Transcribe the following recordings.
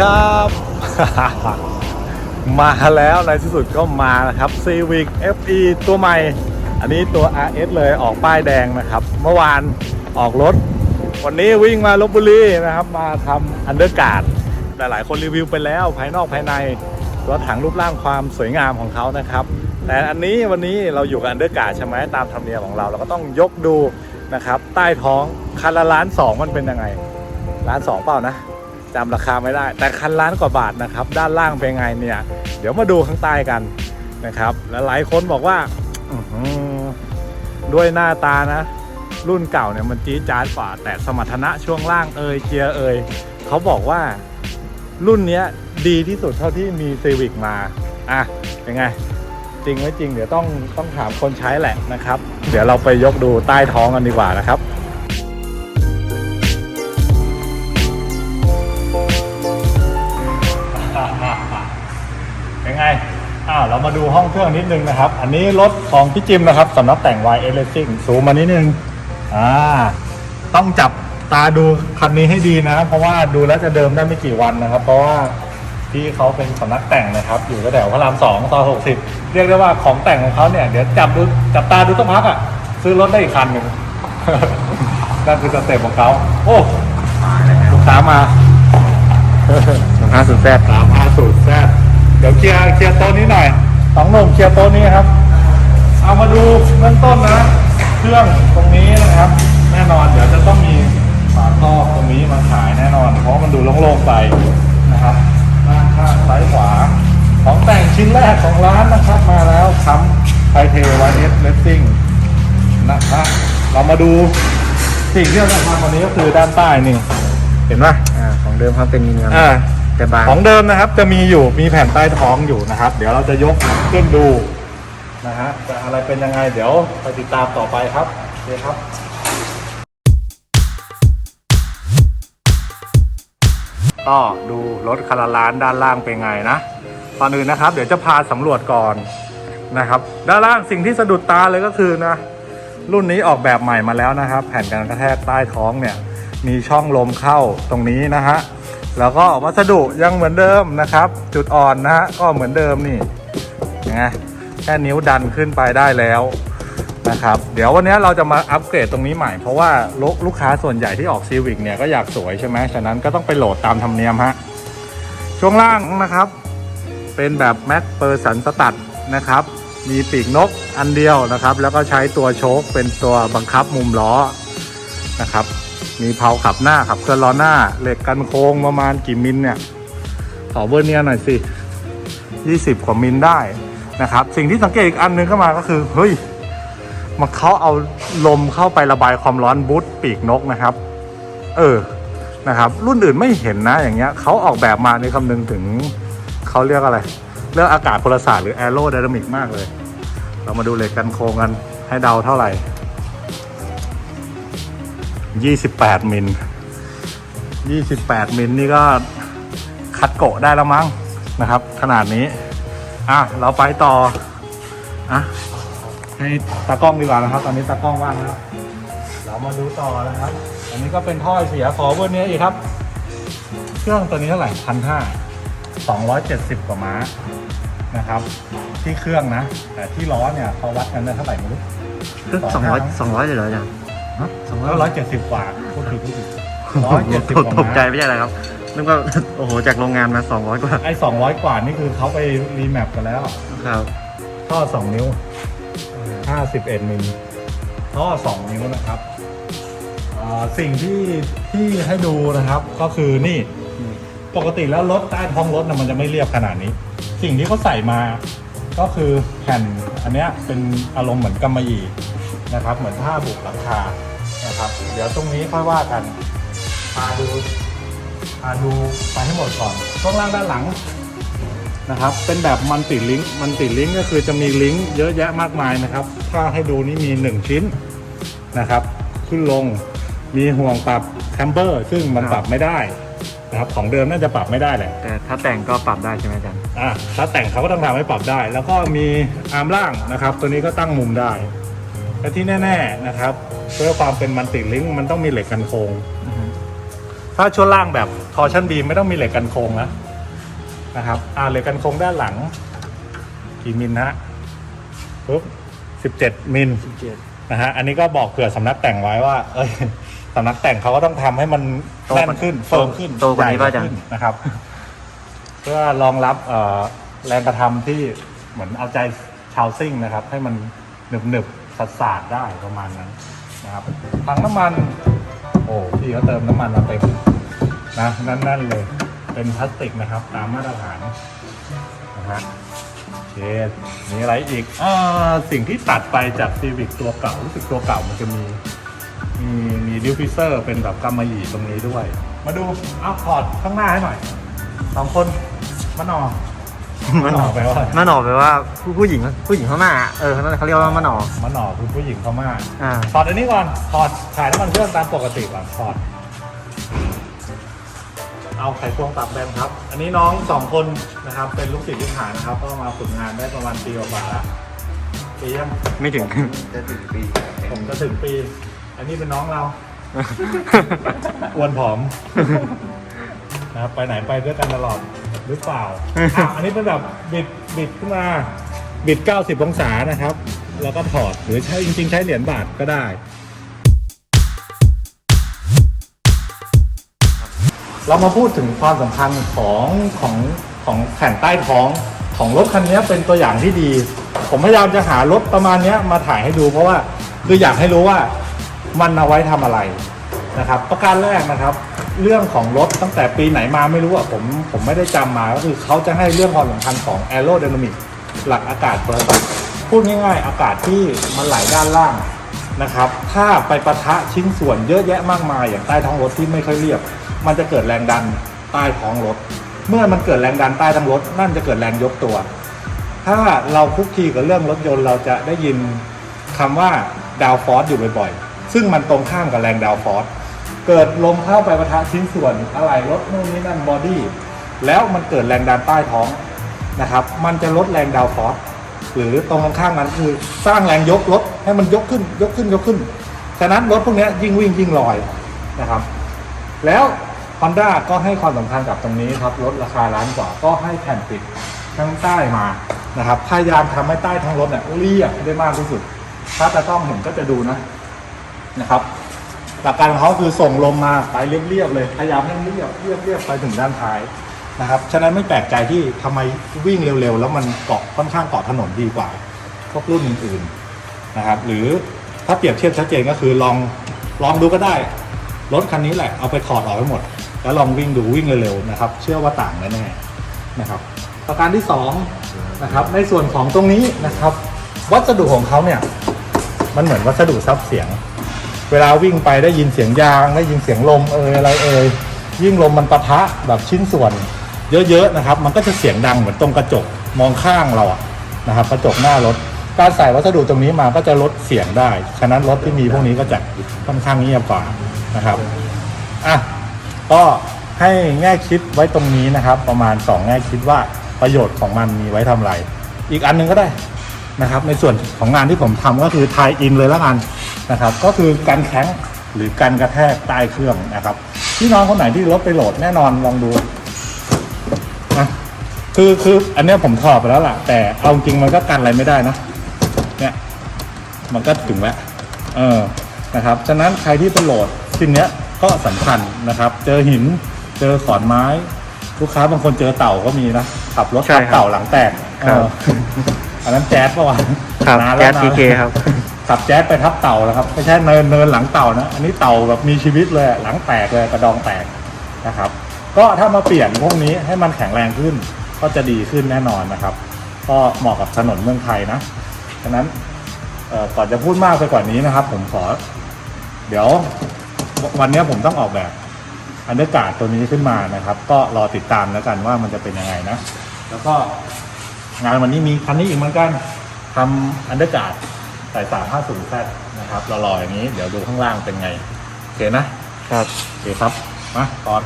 ครับ มาแล้วในที่สุดก็มานะครับ Civic FE ตัวใหม่ อันนี้ตัว RS เลยออกป้ายแดงนะครับ เมื่อวานออกรถ วันนี้วิ่งมาลบบุรีนะครับ มาทำอันเดอร์การ์ดหลายๆคนรีวิวไปแล้วภายนอกภายในตัวถังรูปร่างความสวยงามของเขานะครับ แต่อันนี้วันนี้เราอยู่กับอันเดอร์การ์ดใช่ไหมตามธรรมเนียมของเราเราก็ต้องยกดูนะครับ ใต้ท้องคันละล้านสองมันเป็นยังไงล้านสองเปล่านะ จำราคาไม่ได้ แต่คันล้านกว่าบาทนะครับ ด้านล่างเป็นไงเนี่ย เดี๋ยวมาดูข้างใต้กันนะครับ และหลายคนบอกว่าด้วยหน้าตานะ รุ่นเก่าเนี่ยมันจี๊ดจ๊าดกว่า แต่สมรรถนะช่วงล่างเอยเกียร์เอยเขาบอกว่ารุ่นนี้ดีที่สุดเท่าที่มีซีวิกมา อะเป็นไง จริงไหมจริง เดี๋ยวต้องต้องถามคนใช้แหละนะครับ เดี๋ยวเราไปยกดูใต้ท้องกันดีกว่านะครับ เรามาดูห้องเครื่องนิดนึงนะครับ อันนี้รถของพี่จิมนะครับสำนักแต่ง Y S Racing สูงมานิดนึงอ่าต้องจับตาดูคันนี้ให้ดีนะ เพราะว่าดูแล้วจะเดิมได้ไม่กี่วันนะครับ เพราะว่าพี่เขาเป็นสำนักแต่งนะครับ อยู่แถวพระรามสองซอยหกสิบเรียกได้ว่าของแต่งของเขาเนี่ยเดี๋ยวจับดูจับตาดูต้องพักอะ ซื้อรถได้อีกคันหนึ่งนั่นคือสเต็ปของเขาโอ้ลูกค้ามาห้าสุดแซ่บสามอาสูตรแซดเดี๋ยวเคลียร์เคลียร์โต๊ะนี้หน่อย สองหนุ่มเคลียร์โต๊ะนี้ครับ เอามาดูเบื้องต้นนะ เครื่องตรงนี้นะครับ แน่นอนเดี๋ยวจะต้องมีฝาครอบตรงนี้มาขายแน่นอน เพราะมันดูโล่งๆไปนะครับด้านข้างซ้ายขวา ของแต่งชิ้นแรกของร้านนะครับ มาแล้วค้ำไทเทวายเอสเลสซิ่งนะครับเรามาดูสิ่งที่เราจะทำวันนี้ก็คือด้านใต้นี่ เห็นไหมอ่าของเดิมเขาเป็นมีเนื้ออ่า แต่บางของเดิมนะครับจะมีอยู่มีแผ่นใต้ท้องอยู่นะครับ เดี๋ยวเราจะยกขึ้นดูนะฮะจะอะไรเป็นยังไงเดี๋ยวไปติดตามต่อไปครับโอเคครับก็ดูรถคาราล้านด้านล่างเป็นไงนะก่อนอื่นนะครับ เดี๋ยวจะพาสำรวจก่อนนะครับ ด้านล่างสิ่งที่สะดุดตาเลยก็คือนะ รุ่นนี้ออกแบบใหม่มาแล้วนะครับ แผ่นกันกระแทกใต้ท้องเนี่ย มีช่องลมเข้าตรงนี้นะฮะ แล้วก็วัสดุยังเหมือนเดิมนะครับ จุดอ่อนนะฮะก็เหมือนเดิมนี่นะแค่นิ้วดันขึ้นไปได้แล้วนะครับ เดี๋ยววันนี้เราจะมาอัปเกรดตรงนี้ใหม่เพราะว่าลูกลูกค้าส่วนใหญ่ที่ออกซีวิกเนี่ยก็อยากสวยใช่ไหมฉะนั้นก็ต้องไปโหลดตามธรรมเนียมฮะช่วงล่างนะครับ เป็นแบบแม็กเปอร์สันสตัดนะครับ มีปีกนกอันเดียวนะครับ แล้วก็ใช้ตัวโชคเป็นตัวบังคับมุมล้อนะครับ มีเพลาขับหน้าขับเคลื่อนล้อหน้า เหล็กกันโค้งประมาณกี่มิลเนี่ยขอเบอร์เนียหน่อยสิ20 กว่ามิลได้นะครับ สิ่งที่สังเกตอีกอันหนึงเข้ามาก็คือ เฮ้ยมาเขาเอาลมเข้าไประบายความร้อนบูทปีกนกนะครับ เออนะครับ รุ่นอื่นไม่เห็นนะอย่างเงี้ยเขาออกแบบมาในคำนึงถึงเขาเรียกอะไร เรื่องอากาศพลศาสตร์หรือแอโรไดนามิกมากเลย เรามาดูเหล็กกันโค้งกันให้เดาเท่าไหร่ 28 มิล 28 มิลนี่ก็คัดโกะได้แล้วมั้งนะครับ ขนาดนี้ อะ เราไปต่อ อะ ให้ตากล้องดีกว่านะครับ ตอนนี้ตากล้องว่างแล้ว เรามาดูต่อนะครับ อันนี้ก็เป็นท่อเสียขอเบอร์นี้อีกครับ เครื่องตัวนี้เท่าไหร่พันห้าสองร้อยเจ็ดสิบกว่าม้านะครับ ที่เครื่องนะ แต่ที่ล้อเนี่ยเขาวัดกันได้เท่าไหร่ไม่รู้สองร้อยสองร้อยเลยเหรอจ๊ะ สองร้อยเจ็ดสิบกว่าพูดผิดพูดผิดร้อยเจ็ดสิบกว่าตกใจม้าไม่ใช่อะไรครับนึกว่าโอ้โหจากโรงงานมาสองร้อยกว่าไอ้สองร้อยกว่านี่คือเขาไปรีแมปกันแล้วครับท่อสองนิ้วห้าสิบเอ็ดมิลท่อสองนิ้วนะครับอ่าสิ่งที่ที่ให้ดูนะครับก็คือนี่ปกติแล้วรถใต้ท้องรถนะมันจะไม่เรียบขนาดนี้ สิ่งที่เขาใส่มาก็คือแผ่นอันเนี้ยเป็นอารมณ์เหมือนกำมะหยี่ นะครับ เหมือนผ้าบุกหลังคานะครับ เดี๋ยวตรงนี้ค่อยว่ากันพาดูพาดูไปให้หมดก่อนช่วงล่างด้านหลังนะครับ เป็นแบบมันติลิงก์มันติลิงก์ก็คือจะมีลิงก์เยอะแยะมากมายนะครับ ถ้าให้ดูนี่มี 1 ชิ้นนะครับ ขึ้นลงมีห่วงปรับแคมเบอร์ ซึ่งมันปรับไม่ได้นะครับของเดิมน่าจะปรับไม่ได้แหละแต่ถ้าแต่งก็ปรับได้ใช่ไหมอาจารย์อะถ้าแต่งเขาก็ต้องทำให้ปรับได้ แล้วก็มีอาร์มล่างนะครับ ตัวนี้ก็ตั้งมุมได้ และที่แน่ ๆนะครับเพื่อความเป็นมันติลิงก์มันต้องมีเหล็กกันโครงถ้าช่วงล่างแบบทอร์ชันบีไม่ต้องมีเหล็กกันโค้งนะนะครับอ่าเหล็กกันโค้งด้านหลัง กี่มิลนะปุ๊บสิบเจ็ดมิลสิบเจ็ดนะฮะอันนี้ก็บอกเผื่อสำนักแต่งไว้ว่า เอ้ยสำนักแต่งเขาก็ต้องทำให้มันโตแน่นกว่าขึ้นโตเฟิร์มขึ้นโตกว่านี้ใหญ่ป่ะอาจารย์ขึ้นนะครับ เพื่อรองรับเอ่อแรงกระทำที่เหมือนเอาใจชาวซิ่งนะครับ ให้มันหนึบหนึบๆ สัดสาดได้ประมาณนั้นนะครับถังน้ำมัน โอ้พี่เขาเติมน้ำมันมาเต็มนะนั่นๆเลยเป็นพลาสติกนะครับ ตามมาตรฐานนะฮะโอเคมีอะไรอีกอ่าสิ่งที่ตัดไปจากซีวิกตัวเก่ารู้สึกตัวเก่ามันจะมีมีมีดิวฟิเซอร์เป็นแบบกำมะหยี่ตรงนี้ด้วย มาดูเอาคอร์ดข้างหน้าให้หน่อยสองคนมานอ มันหนอแปลว่าอะไรมันหนอแปลว่าผู้ผู้หญิงผู้หญิงเขาหน้าเออเขาเรียกว่ามันหนอมานอคือผู้หญิงเขามากอ่าถอดอันนี้ก่อนถอดถ่ายน้ำมันเครื่องตามปกติก่อนถอด เอาไขควงปรับแบนครับ อันนี้น้องสองคนนะครับ เป็นลูกศิษย์ลูกหานะครับ ก็มาฝึกงานได้ประมาณปีกว่าๆแล้วปียังไม่ถึง จะถึงปีผมจะถึงปี อันนี้เป็นน้องเรา อ้วนผอมนะครับไปไหนไปด้วยกันตลอด หรือเปล่าอะอันนี้เป็นแบบบิดบิดขึ้นมาบิด 90 องศานะครับ แล้วก็ถอดหรือใช้จริง ๆ ใช้เหรียญบาทก็ได้ เรามาพูดถึงความสำคัญของของของแผ่นใต้ท้องของรถคันนี้เป็นตัวอย่างที่ดี ผมพยายามจะหารถประมาณนี้มาถ่ายให้ดู เพราะว่าคืออยากให้รู้ว่ามันเอาไว้ทำอะไรนะครับ ประการแรกนะครับ เรื่องของรถตั้งแต่ปีไหนมาไม่รู้อะผมผมไม่ได้จำมาก็คือเขาจะให้เรื่องความสำคัญของ aerodynamic หลักอากาศพลศาสตร์พูดง่ายๆ อากาศที่มันไหลด้านล่างนะครับ ถ้าไปปะทะชิ้นส่วนเยอะแยะมากมาย อย่างใต้ท้องรถที่ไม่ค่อยเรียบ มันจะเกิดแรงดันใต้ท้องรถ เมื่อมันเกิดแรงดันใต้ท้องรถ นั่นจะเกิดแรงยกตัว ถ้าเราคุกคีกับเรื่องรถยนต์เราจะได้ยินคำว่าดาวฟอร์สอยู่บ่อยๆ ซึ่งมันตรงข้ามกับแรงดาวฟอร์ส เกิดลมเข้าไปปะทะชิ้นส่วนอะไรรถนู่นนี่นั่นบอดี้แล้วมันเกิดแรงดันใต้ท้องนะครับ มันจะลดแรงดาวฟอร์สหรือตรงข้างๆนั้นคือสร้างแรงยกรถให้มันยกขึ้นยกขึ้นยกขึ้น ฉะนั้นรถพวกนี้ยิ่งวิ่งยิ่งลอยนะครับ แล้ว Honda ก็ให้ความสำคัญกับตรงนี้ครับรถราคาล้านกว่าก็ให้แผ่นปิดข้างใต้มานะครับพยายามทำให้ใต้ทั้งรถเนี่ยเรียบได้มากที่สุด ถ้าจะต้องเห็นก็จะดูนะนะครับ หลักการของเขาคือส่งลมมาไปเรียบๆเลยพยายามให้เรียบเรียบเรียบไปถึงด้านท้ายนะครับฉะนั้นไม่แปลกใจที่ทำไมวิ่งเร็วๆ แล้วมันเกาะค่อนข้างเกาะถนนดีกว่าพวกรุ่นอื่นๆนะครับหรือถ้าเปรียบเทียบชัดเจนก็คือลองลองดูก็ได้รถคันนี้แหละเอาไปถอดออกให้หมด แล้วลองวิ่งดูวิ่งเร็วๆนะครับ เชื่อว่าต่างแน่ๆนะครับ ประการที่สองนะครับในส่วนของตรงนี้นะครับ วัสดุของเขาเนี่ยมันเหมือนวัสดุซับเสียง เวลาวิ่งไปได้ยินเสียงยางได้ยินเสียงลมเอยอะไรเอยยิ่งลมมันปะทะแบบชิ้นส่วน เยอะๆนะครับ มันก็จะเสียงดังเหมือนตรงกระจกมองข้างเราอะนะครับกระจกหน้ารถการใส่วัสดุตรงนี้มาก็จะลดเสียงได้ ฉะนั้นรถที่มีพวกนี้ก็จะค่อนข้างเงียบกว่านะครับอะก็ให้แง่คิดไว้ตรงนี้นะครับ ประมาณสองแง่คิดว่าประโยชน์ของมันมีไว้ทำอะไร อีกอันหนึงก็ได้นะครับ ในส่วนของงานที่ผมทำก็คือทายอินเลยล้วกัน นะครับ ก็คือการแข้งหรือการกระแทกใต้เครื่องนะครับพี่น้องคนไหนที่รถไปโหลดแน่นอนลองดูนะคือคืออันเนี้ยผมถอดไปแล้วล่ะ แต่เอาจริงมันก็กันอะไรไม่ได้นะเนี่ยมันก็ถึงแล้วเออนะครับฉะนั้นใครที่ไปโหลดสิ่งเนี้ยก็สำคัญนะครับ เจอหินเจอขอนไม้ ลูกค้าบางคนเจอเต่าก็มีนะขับรถใช่ทับครับเต่าหลังแตกครับเอออันนั้นแจ๊สปะวะครับนานแก๊ล้วสนานพีเคครับ ขับแจ๊สไปทับเต่าแล้วครับไม่ใช่เนินเนินหลังเต่านะอันนี้เต่าแบบมีชีวิตเลยหลังแตกเลยกระดองแตกนะครับ ก็ถ้ามาเปลี่ยนพวกนี้ให้มันแข็งแรงขึ้นก็จะดีขึ้นแน่นอนนะครับ ก็เหมาะกับถนนเมืองไทยนะฉะนั้นก่อนจะพูดมากไปกว่านี้นะครับ ผมขอ เดี๋ยววันนี้ผมต้องออกแบบอันเดอร์การ์ดตัวนี้ขึ้นมานะครับ ก็รอติดตามแล้วกันว่ามันจะเป็นยังไงนะ แล้วก็งานวันนี้มีคันนี้อีกเหมือนกันทำอันเดอร์การ์ด ส่สามห้าศูนย์แซนะครับรอๆอย่างนี้เดี๋ยวดูข้างล่างเป็นไง โอเคนะ ครับ โอเคครับ มาตอน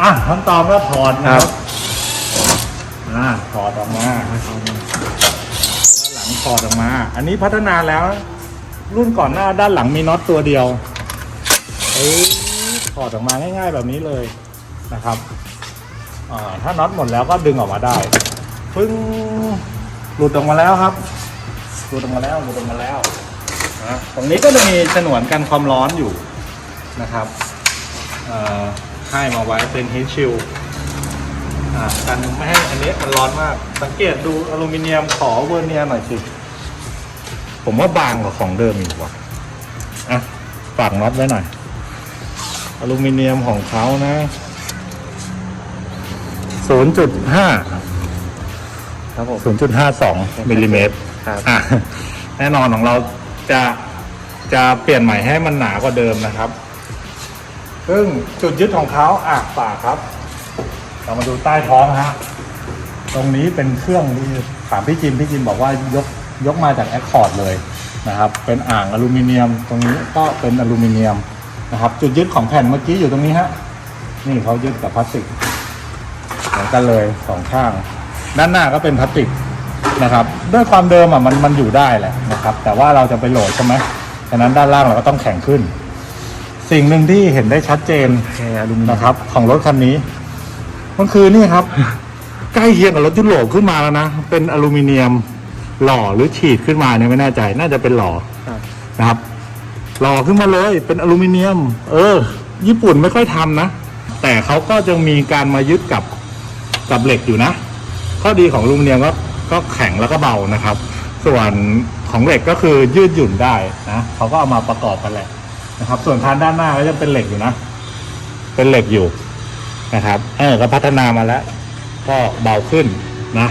อะขั้นตอนก็ถอดนะครับอ่าถอดออกมาด้านหลังถอดออกมา อันนี้พัฒนาแล้ว รุ่นก่อนหน้าด้านหลังมีน็อตตัวเดียวเอ้ยถอดออกมาง่ายๆแบบนี้เลยนะครับอ่าถ้าน็อตหมดแล้วก็ดึงออกมาได้ ปึ้งหลุดออกมาแล้วครับหลุดออกมาแล้วหลุดออกมาแล้วนะตรงนี้ก็จะมีฉนวนกันความร้อนอยู่นะครับให้มาไว้เป็นฮีทชิลกันไม่ให้อันนี้มันร้อนมาก สังเกตดูอลูมิเนียมขอเวอร์เนียหน่อยสิ ผมว่าบางกว่าของเดิมอีกว่ะอะฝากน็อตไว้หน่อย อลูมิเนียมของเขานะ 0.5 ครับผม 0.52มิลลิเมตรครับ อะแน่นอนของเราจะจะเปลี่ยนใหม่ให้มันหนากว่าเดิมนะครับ ซึ่งจุดยึดของเขาอะปากครับ เรามาดูใต้ท้องฮะ ตรงนี้เป็นเครื่องที่ถามพี่จิมพี่จิมบอกว่ายกยกมาจากแอคคอร์ดเลยนะครับ เป็นอ่างอลูมิเนียม ตรงนี้ก็เป็นอลูมิเนียมนะครับ จุดยึดของแผ่นเมื่อกี้อยู่ตรงนี้ฮะ นี่เขายึดกับพลาสติกเหมือนกันเลยสองข้าง ด้านหน้าก็เป็นพลาสติกนะครับ ด้วยความเดิมอะมันมันอยู่ได้แหละนะครับ แต่ว่าเราจะไปโหลดใช่ไหมฉะนั้นด้านล่างเราก็ต้องแข็งขึ้น สิ่งหนึ่งที่เห็นได้ชัดเจนนะครับ ของรถคันนี้ มันคือนี่ครับ ใกล้เคียงกับรถยุโรปขึ้นมาแล้วนะ เป็นอลูมิเนียมหล่อหรือฉีดขึ้นมาเนี่ยไม่แน่ใจ น่าจะเป็นหล่อนะครับ หล่อขึ้นมาเลยเป็นอลูมิเนียม เออ ญี่ปุ่นไม่ค่อยทำนะ แต่เขาก็จะมีการมายึดกับกับเหล็กอยู่นะ ข้อดีของอลูมิเนียมก็ก็แข็งแล้วก็เบานะครับ ส่วนของเหล็กก็คือยืดหยุ่นได้นะเขาก็เอามาประกอบกันแหละนะครับ ส่วนทานด้านหน้าก็จะเป็นเหล็กอยู่นะ เป็นเหล็กอยู่นะครับ เออก็พัฒนามาแล้ว ก็เบาขึ้นนะ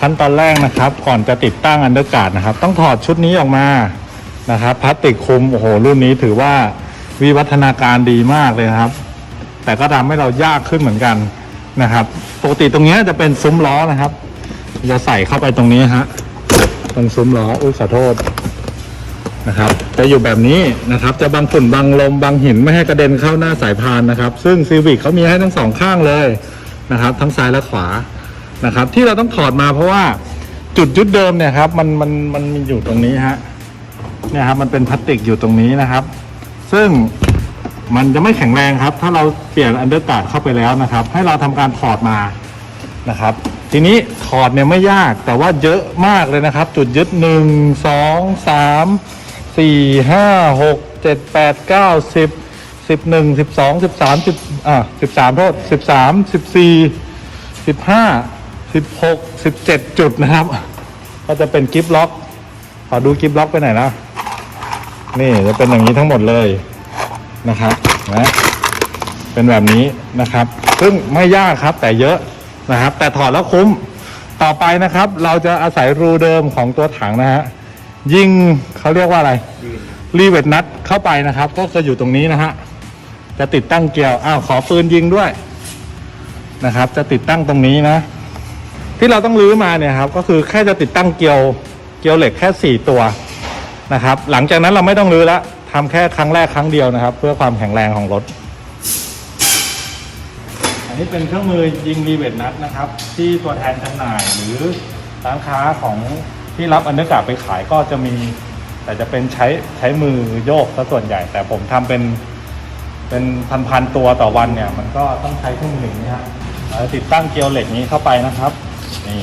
ขั้นตอนแรกนะครับ ก่อนจะติดตั้งอันเดอร์การ์ดนะครับ ต้องถอดชุดนี้ออกมานะครับพลาสติกคลุมโอ้โหรุ่นนี้ถือว่าวิวัฒนาการดีมากเลยนะครับ แต่ก็ทำให้เรายากขึ้นเหมือนกันนะครับ ปกติตรงนี้จะเป็นซุ้มล้อนะครับ จะใส่เข้าไปตรงนี้ฮะตรงซุ้มล้ออุ้ยขอโทษนะครับ จะอยู่แบบนี้นะครับ จะบังฝุ่นบังลมบังหินไม่ให้กระเด็นเข้าหน้าสายพานนะครับ ซึ่งซีวิกเขามีให้ทั้งสองข้างเลยนะครับ ทั้งซ้ายและขวานะครับ ที่เราต้องถอดมาเพราะว่าจุดยึดเดิมเนี่ยครับ มันมันมันมีอยู่ตรงนี้ฮะเนี่ยครับมันเป็นพลาสติกอยู่ตรงนี้นะครับ ซึ่ง มันจะไม่แข็งแรงครับ ถ้าเราเปลี่ยนอันเดอร์การ์ดเข้าไปแล้วนะครับ ให้เราทำการถอดมานะครับ ทีนี้ถอดเนี่ยไม่ยากแต่ว่าเยอะมากเลยนะครับ จุดยึดหนึ่งสองสามสี่ห้าหกเจ็ดแปดเก้าสิบสิบหนึ่งสิบสองสิบสามสิบอ่าสิบสามโทษสิบสามสิบสี่สิบห้าสิบหกสิบเจ็ดจุดนะครับ ก็จะเป็นกิฟต์ล็อกขอดูกิฟต์ล็อกไปไหนนะนี่จะเป็นอย่างนี้ทั้งหมดเลย นะครับนะเป็นแบบนี้นะครับ ซึ่งไม่ยากครับแต่เยอะนะครับ แต่ถอดแล้วคุ้มต่อไปนะครับ เราจะอาศัยรูเดิมของตัวถังนะฮะยิงเขาเรียกว่าอะไรรีเวทนัดเข้าไปนะครับ ก็จะอยู่ตรงนี้นะฮะจะติดตั้งเกลียวอ้าวขอปืนยิงด้วยนะครับ จะติดตั้งตรงนี้นะ ที่เราต้องรื้อมาเนี่ยครับ ก็คือแค่จะติดตั้งเกลียวเกลียวเหล็กแค่สี่ตัวนะครับ หลังจากนั้นเราไม่ต้องรื้อแล้ว ทำแค่ครั้งแรกครั้งเดียวนะครับ เพื่อความแข็งแรงของรถ อันนี้เป็นเครื่องมือยิงรีเวทนัดนะครับ ที่ตัวแทนจำหน่ายหรือร้านค้าของที่รับอันเดอร์การ์ดไปขายก็จะมี แต่จะเป็นใช้ใช้มือโยกซะส่วนใหญ่ แต่ผมทำเป็นเป็นพันๆตัวต่อวันเนี่ย มันก็ต้องใช้เครื่องมืออย่างนี้ฮะเราจะติดตั้งเกลียวเหล็กนี้เข้าไปนะครับนี่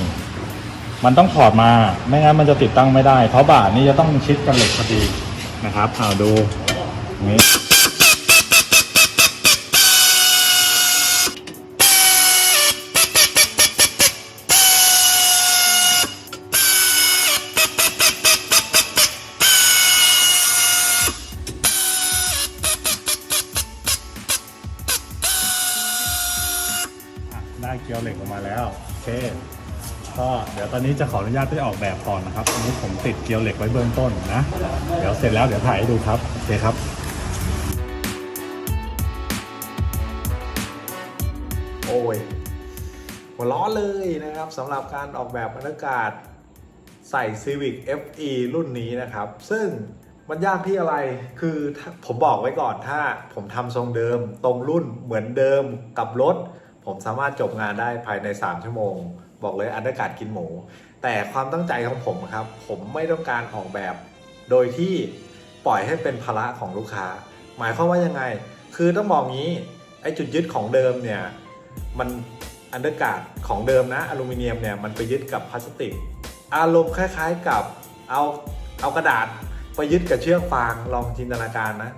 มันต้องถอดมา ไม่งั้นมันจะติดตั้งไม่ได้ เพราะบ่านี้จะต้องชิดกันเหล็กพอดี นะครับเอาดูนี้ ตอนนี้จะขออนุญาตไปออกแบบก่อนนะครับอันนี้ผมติดเกลียวเหล็กไว้เบื้องต้นนะ เดี๋ยวเสร็จแล้วเดี๋ยวถ่ายให้ดูครับโอเคครับโอ้ยหัวล้อเลยนะครับสำหรับการออกแบบบรรยากาศใส่ Civic FE รุ่นนี้นะครับ ซึ่งมันยากที่อะไร คือผมบอกไว้ก่อนถ้าผมทำทรงเดิม ตรงรุ่นเหมือนเดิมกับรถ ผมสามารถจบงานได้ภายใน 3 ชั่วโมง บอกเลยอันดการกินหมู แต่ความตั้งใจของผมครับ ผมไม่ต้องการออกแบบ โดยที่ปล่อยให้เป็นภาระของลูกค้า หมายความว่ายังไง คือต้องบอกงี้ไอ้จุดยึดของเดิมเนี่ยมันอันเดอร์การ์ดของเดิมนะอลูมิเนียมเนี่ยมันไปยึดกับพลาสติก อารมณ์คล้ายๆกับเอาเอากระดาษไปยึดกับเชือกฟางลองจินตนาการนะ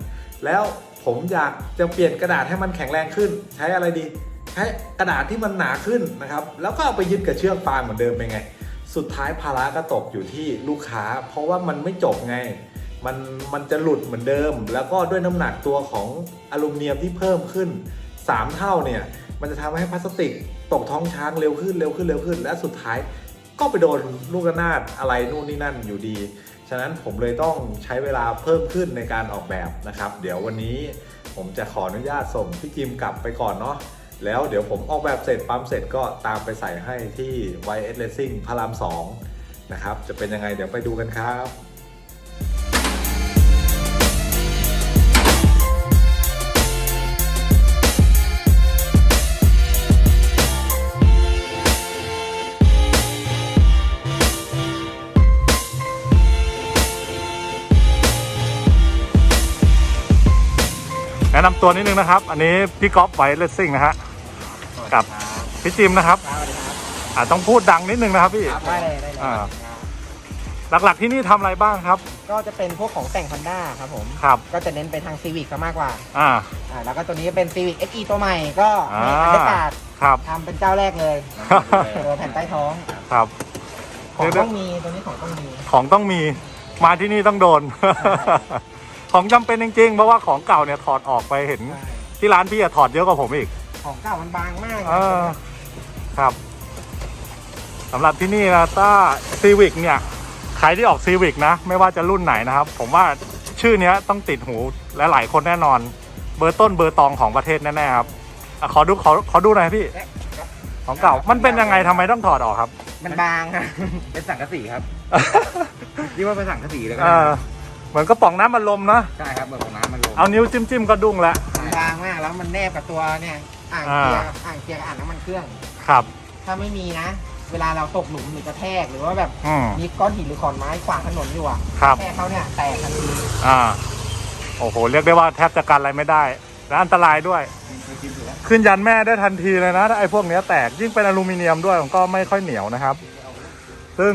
แล้วผมอยากจะเปลี่ยนกระดาษให้มันแข็งแรงขึ้น ใช้อะไรดี ใช้กระดาษที่มันหนาขึ้นนะครับ แล้วก็เอาไปยึดกับเชือกฟางเหมือนเดิมเป็นไง สุดท้ายภาระก็ตกอยู่ที่ลูกค้า เพราะว่ามันไม่จบไง มันมันจะหลุดเหมือนเดิม แล้วก็ด้วยน้ำหนักตัวของอลูมิเนียมที่เพิ่มขึ้น 3 เท่าเนี่ยมันจะทำให้พลาสติกตกท้องช้างเร็วขึ้นเร็วขึ้นเร็วขึ้น และสุดท้ายก็ไปโดนลูกระนาดอะไรนู่นนี่นั่นอยู่ดี ฉะนั้นผมเลยต้องใช้เวลาเพิ่มขึ้นในการออกแบบนะครับ เดี๋ยววันนี้ผมจะขออนุญาตส่งพี่จิมกลับไปก่อนเนาะ แล้วเดี๋ยวผมออกแบบเสร็จปั๊มเสร็จก็ตามไปใส่ให้ที่ YS Racing พระราม2นะครับ จะเป็นยังไงเดี๋ยวไปดูกันครับแนะนำตัวนิดนึงนะครับ อันนี้พี่ก๊อฟไวเลสซิ่งนะฮะ กับพี่จิมนะครับสวัสดีครับอ่าต้องพูดดังนิดนึงนะครับพี่ได้เลยได้เลยอ่าหลักๆที่นี่ทำอะไรบ้างครับ ก็จะเป็นพวกของแต่ง Honda ครับผม ครับ ก็จะเน้นไปทาง Civic ซะมากกว่า อ่า อ่า แล้วก็ตัวนี้เป็น Civic SE ตัวใหม่ก็อ่ามีอันเดอร์การ์ดครับ ทำเป็นเจ้าแรกเลยตัวแผ่นใต้ท้อง ครับ ของต้องมีตัวนี้ของต้องมี ของต้องมี มาที่นี่ต้องโดน ของจำเป็นจริงๆ เพราะว่าของเก่าเนี่ยถอดออกไปเห็นใช่ที่ร้านพี่อะถอดเยอะกว่าผมอีก ของเก่ามันบางมากเออครับสำหรับที่นี่นะถ้าซีวิกเนี่ยใครที่ออกซีวิกนะ ไม่ว่าจะรุ่นไหนนะครับ ผมว่าชื่อเนี้ยต้องติดหูและหลายคนแน่นอน เบอร์ต้นเบอร์ตองของประเทศแน่ๆครับอะขอดูขอขอดูหน่อยพี่ ของเก่ามันเป็นยังไงทำไมต้องถอดออกครับ มันบางอะเป็นสังกะสีครับเรียกว่าเป็นสังกะสีเลยก็เอได้อเหมือนกระป๋องน้ำมันลมนะใช่ครับเบิกของน้ำมันลงเอานิ้วจิ้มๆก็ดุ้งแล้วมันบางมากแล้วมันแนบกับตัวเนี่ย อ่างอ่าเกียร์อ่างเกียร์กับอ่างน้ำมันเครื่อง ครับ ถ้าไม่มีนะ เวลาเราตกหลุมหรือกระแทกหรือว่าแบบอืม มีก้อนหินหรือขอนไม้ขวางถนนอยู่อะครับ แค่เขาเนี่ยแตกทันทีอ่า โอ้โห เรียกได้ว่าแทบจะกันอะไรไม่ได้ และอันตรายด้วย ขึ้นยันแม่ได้ทันทีเลยนะถ้าไอ้พวกเนี้ยแตกยิ่งเป็นอลูมิเนียมด้วยมันก็ไม่ค่อยเหนียวนะครับ ซึ่ง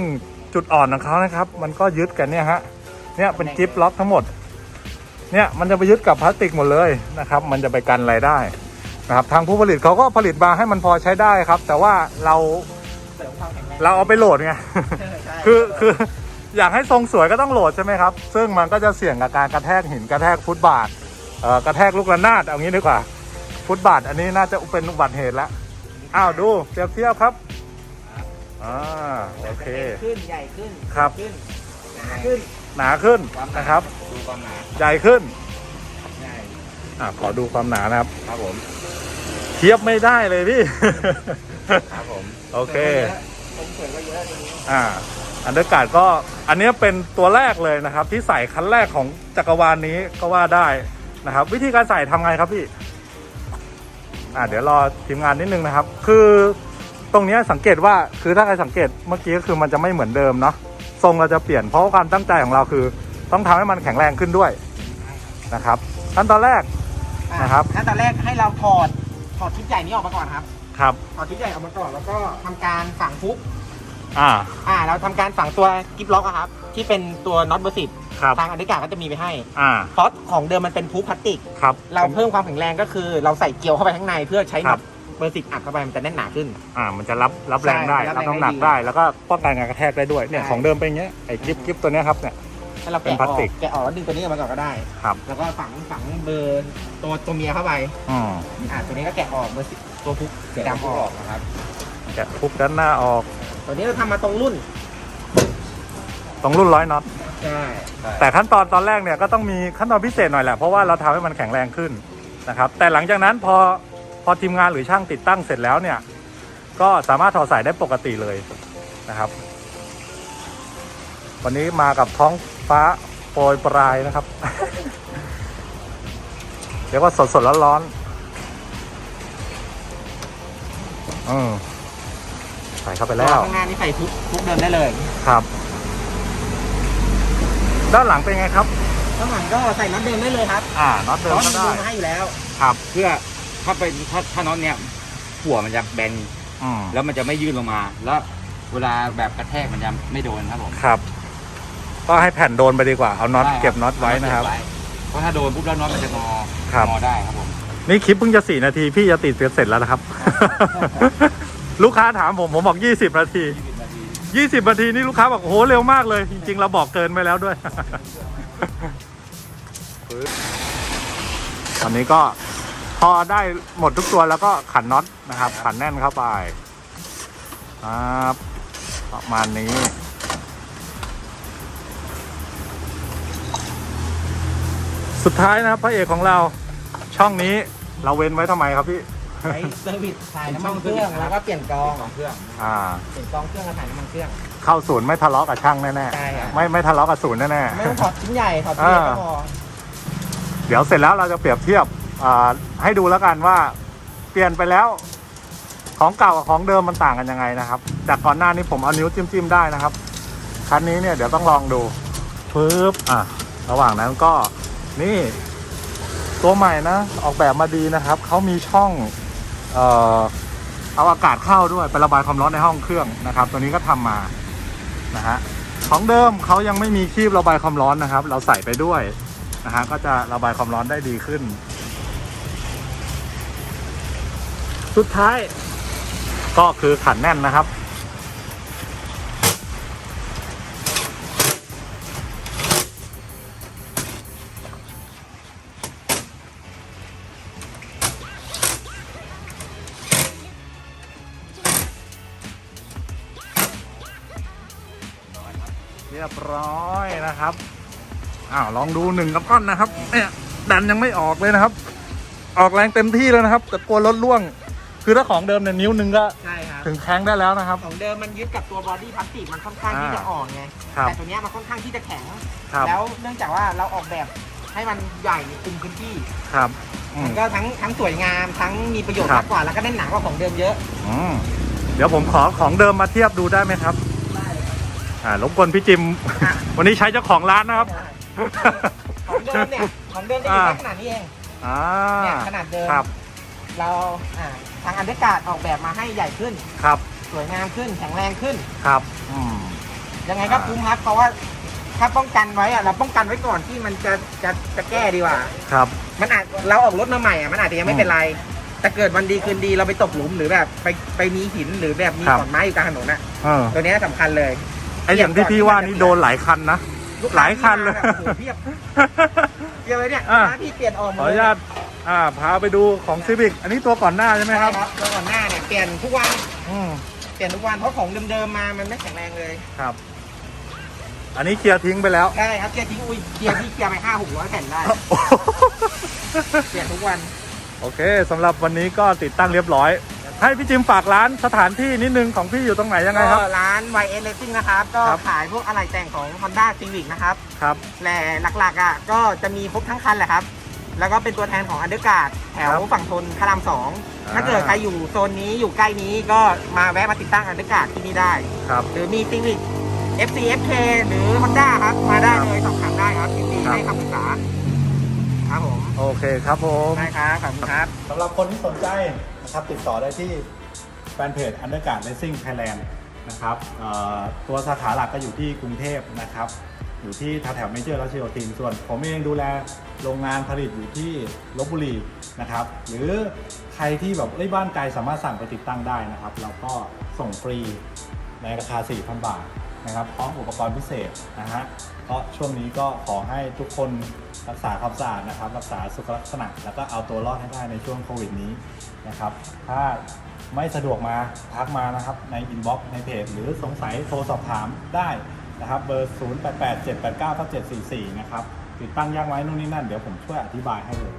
จุดอ่อนของเขานะครับ มันก็ยึดกันเนี่ยฮะเนี่ยเป็นกิฟล็อกทั้งหมด เนี่ยมันจะไปยึดกับพลาสติกหมดเลยนะครับ มันจะไปกันอะไรได้ นะครับทางผู้ผลิตเขาก็ผลิตมาให้มันพอใช้ได้ครับ แต่ว่าเราเสริมความแข็งแรงเราเอาไปโหลดไงใช่คือคืออยากให้ทรงสวยก็ต้องโหลดใช่ไหมครับ ซึ่งมันก็จะเสี่ยงกับการกระแทกหินกระแทกฟุตบาทเอ่อกระแทกลูกระนาดเอางี้ดีกว่า ฟุตบาทอันนี้น่าจะเป็นอุบัติเหตุแล้วอ้าวดูเปรียบเทียบครับอ่าโอเค ขึ้นใหญ่ขึ้นครับ ขึ้นหนาขึ้นหนาขึ้นนะครับ ดูความหนาใหญ่ขึ้น ใช่อ่าขอดูความหนานะครับ ครับผม เทียบไม่ได้เลยพี่ ครับผมโอเค ผมเสริมก็เยอะตัวนี้อ่า อันเดอร์การ์ดก็อันนี้เป็นตัวแรกเลยนะครับ ที่ใส่คันแรกของจักรวาลนนี้ก็ว่าได้นะครับ วิธีการใส่ทำไงครับพี่ อ่าเดี๋ยวรอทีมงานนิดนึงนะครับ คือตรงเนี้ยสังเกตว่าคือถ้าใครสังเกตเมื่อกี้ก็คือมันจะไม่เหมือนเดิมเนาะทรงเราจะเปลี่ยนเพราะว่าความตั้งใจของเราคือ ต้องทำให้มันแข็งแรงขึ้นด้วยนะครับขั้นตอนแรกอ่นะครับขั้นตอนแรกให้เราถอด ถอดชุดใหญ่นี้ออกมาก่อนครับครับ ถอดชุดใหญ่ออกมาก่อนแล้วก็ทำการฝังฟุกอ่า อ่า เราทำการฝังตัวกิฟล็อกอะครับ ที่เป็นตัวน็อตเบอร์สิบครับ ทางอเดกาก็จะมีไปให้อ่า เพราะของเดิมมันเป็นฟูพลาสติก ครับ เราเพิ่มความแข็งแรงก็คือ เราใส่เกลียวเข้าไปข้างในเพื่อใช้คน็รัอบตเบอร์สิบอัดเข้าไปมันจะแน่นหนาขึ้น อ่า มันจะรับรับแรงได้ ใช่รัรับบแรงน้ำหนักได้ได้ แล้วก็ป้องกันการกระแทกได้ด้วย เนี่ย ใช่ ของเดิมเป็นอย่างเงี้ย ไอ้กิฟกิฟตัวเนี้ยครับ เนี่ย ให้เราเป็นแกะพอลาสอติกกแกะออกแล้วดึงตัวนี้ออกมาก่อนก็ได้ ครับแล้วก็ฝังฝังเบอร์ตัวตัวเมียเข้าไป อืมอ่าตัวนี้ก็แกะออกเบอร์สิบตัวพุกสีดำออกนะครับ แกะพุกด้านหน้าออกตัวนี้เราทำมาตรงรุ่น ตรงรุ่นร้อยน็อต ใช่แต่ขั้นตอนตอนแรกเนี่ยก็ต้องมีขั้นตอนพิเศษหน่อยแหละ เพราะว่าเราทำให้มันแข็งแรงขึ้นนะครับแต่หลังจากนั้นพอพอทีมงานหรือช่างติดตั้งเสร็จแล้วเนี่ย ก็สามารถถอดสายได้ปกติเลยนะครับ วันนี้มากับท้อง ฟ้าโปรยปลายนะครับเรียกว่าสดสดร้อนร้อนๆอืมส่เข้าไปตัแล้ววข้างหน้านี่ใส่ทุกทุกเดิมได้เลยครับ ด้านหลังเป็นไงครับข้างหลังก็ใส่น็อตเดิมได้เลยครับ อ่าน็อตเพเดิมราะก็มันได้ดูมาให้อยู่แล้ว ครับ เพื่อถ้าเป็นถ้าถ้าน็อตเนี่ยหัวมันจะแบนอืมแล้วมันจะไม่ยื่นลงมา แล้วเวลาแบบกระแทกมันจะไม่โดนครับผมครับ ก็ให้แผ่นโดนไปดีกว่าเอาน็อตได้เก็บน็อตไว้นะครับเก็เพราะถ้าโดนปุ๊บแล้วน็อตมันจะงอครับ งอได้ครับผมนี่คลิปเพิ่งจะสี่นาทีพี่จะติดเสร็จแล้วนะครับ ลูกค้าถามผมผมบอกยี่สิบนาที20นาทียี่สิบนาทีนี่ลูกค้าบอกโอ้โหเร็วมากเลย จริง ๆ เราบอกเกินไปแล้วด้วย ตอนนี้ก็พอได้หมดทุกตัวแล้วก็ขันน็อตนะครับ ขันแน่นเข้าไปครับประมาณนี้ สุดท้ายนะครับพระเอกของเราช่องนี้เราเว้นไว้ทำไมครับพี่ ใช้เซอร์วิสถ่ายน้ำมันเครื่องแล้วก็เปลี่ยนกรองของเครื่องอ่า เปลี่ยนกรองเครื่องกับถ่ายน้ำมันเครื่อง เข้าศูนย์ไม่ทะเลาะกับช่างแน่ใช่ครับ ๆไม่ไม่ทะเลาะกับศูนย์แน่ ไม่ต้องถอดชิ้นใหญ่ถอดชิ้นเล็กก็พอๆ เดี๋ยวเสร็จแล้วเราจะเปรียบเทียบอ่าให้ดูแล้วกันว่าเปลี่ยนไปแล้ว ของเก่ากับของเดิมมันต่างกันยังไงนะครับ จากก่อนหน้านี้ผมเอานิ้วจิ้มๆได้นะครับ คันนี้เนี่ยเดี๋ยวต้องลองดูปึ๊บอะระหว่างนั้นก็ นี่ ตัวใหม่นะ ออกแบบมาดีนะครับ เขามีช่องเอ่อเอาอากาศเข้าด้วยไประบายความร้อนในห้องเครื่องนะครับ ตัวนี้ก็ทำมานะฮะของเดิมเขายังไม่มีคีบระบายความร้อนนะครับ เราใส่ไปด้วยนะฮะก็จะระบายความร้อนได้ดีขึ้น สุดท้าย ก็คือขันแน่นนะครับ รียบร้อยนะครับอ้าวลองดูหนึ่งกับก้อนนะครับเนี่ยดันยังไม่ออกเลยนะครับ ออกแรงเต็มที่แล้วนะครับ แต่กลัวรถล่วง คือถ้าของเดิมเนี่ยนิ้วหนึ่งก็ใช่ครับถึงแข้งได้แล้วนะครับ ของเดิมมันยึดกับตัวบอดี้พลาสติกมันค่อนข้างที่จะอ่อนไงครับแต่ตัวเนี้ยมันค่อนข้างที่จะแข็ง ครับ แล้วเนื่องจากว่าเราออกแบบให้มันใหญ่คุมพื้นที่ครับอืมัมนก็ทั้งทั้งสวยงามทั้งมีประโยชน์ครับมากกว่าแล้วก็แน่นหนากว่าของเดิมเยอะ อืมเดี๋ยวผมขอของเดิมมาเทียบดูได้ไหมครับ อ่ารบกวนพี่จิมอะวันนี้ใช้เจ้าของร้านนะครับ ของเดิมเนี่ยของเดิมจะอยู่แค่ขนาดนี้เองอ่าเนี่ยขนาดเดิมครับ เราอ่าทางอันเดอร์การ์ดออกแบบมาให้ใหญ่ขึ้น ครับสวยงามขึ้นแข็งแรงขึ้น ครับอืม ยังไงก็อ่า คุ้มครับเพราะว่า ถ้าป้องกันไว้อะเราป้องกันไว้ก่อนที่มันจะจะจะแก้ดีกว่า ครับ มันอาจเราออกรถมาใหม่อะมันอาจจะยังไม่เป็นไร แต่เกิดวันดีคืนดีเราไปตกหลุมหรือแบบไปไปมีหินหรือแบบมีครับ ขอนไม้อยู่กลางถนนอะเออตัวเนี้ยสำคัญเลย ไออย่างที่พี่ว่านี่โดนหลายคันนะลูกหลายคันเลยที่มาแบบโอ้โหเพียบเพียบเลยเนี่ยอะ ร้านที่เปลี่ยนออกหขมอดอเลยนุญาตอ่าพาไปดูของซีวิกอันนี้ตัวก่อนหน้าใช่ไหมครับตัวก่อนหน้าเนี่ยเปลี่ยนทุกวันอืมเปลี่ยนทุกวันเพราะของเดิมๆมามันไม่แข็งแรงเลยครับ อันนี้เคลียร์ทิ้งไปแล้วได้ครับเกียร์ทิ้งอุ้ยเกียร์ที่เกียร์ไปห้าหกร้อยแผ่นได้เปลี่ยนทุกวัน โอเคสำหรับวันนี้ก็ติดตั้งเรียบร้อย ให้พี่จิมฝากร้านสถานที่นิดนึงของพี่อยู่ตรงไหนยังไงครับ ก็ร้าน YS Racing นะครับ ก็ครับ ขายพวกอะไหล่แต่งของ Honda Civic นะครับครับแต่หลักๆอะก็จะมีครบทั้งคันแหละครับ แล้วก็เป็นตัวแทนของอันเดอร์การ์ดแถวครับฝั่งทนพระรามสองอ่า ถ้าเกิดใครอยู่โซนนี้อยู่ใกล้นี้ก็มาแวะมาติดตั้งอันเดอร์การ์ดที่นี่ได้ ครับ หรือมี Civic FC FK หรือ Honda ครับ มาได้เลยสอบถามได้ครับยินดีครับ ให้คำปรึกษาครับผมโอเคครับผมได้ครับขอบคุณครับ สำหรับคนที่สนใจ นะครับติดต่อได้ที่แฟนเพจ Undercard Racing Thailand นะครับตัวสาขาหลักก็อยู่ที่กรุงเทพนะครับ อยู่ที่แถวเมเจอร์รัชโยธินส่วน ผมเองดูแลโรงงานผลิตอยู่ที่ลบบุรีนะครับ หรือใครที่แบบเอ้ยบ้านไกลสามารถสั่งไปติดตั้งได้นะครับ เราก็ส่งฟรีในราคา 4,000 บาท นะครับพร้อมอุปกรณ์พิเศษนะฮะเพราะช่วงนี้ก็ขอให้ทุกคนรักษาความสะอาดนะครับ รักษาสุขลักษณะ แล้วก็เอาตัวรอดให้ได้ในช่วงโควิดนี้นะครับ ถ้าไม่สะดวกมาทักมานะครับในอินบ็อกซ์ในเพจ หรือสงสัยโทรสอบถามได้นะครับ เบอร์ 0887899744 นะครับติดตั้งยากไหมนู่นนี่นั่น เดี๋ยวผมช่วยอธิบายให้เลย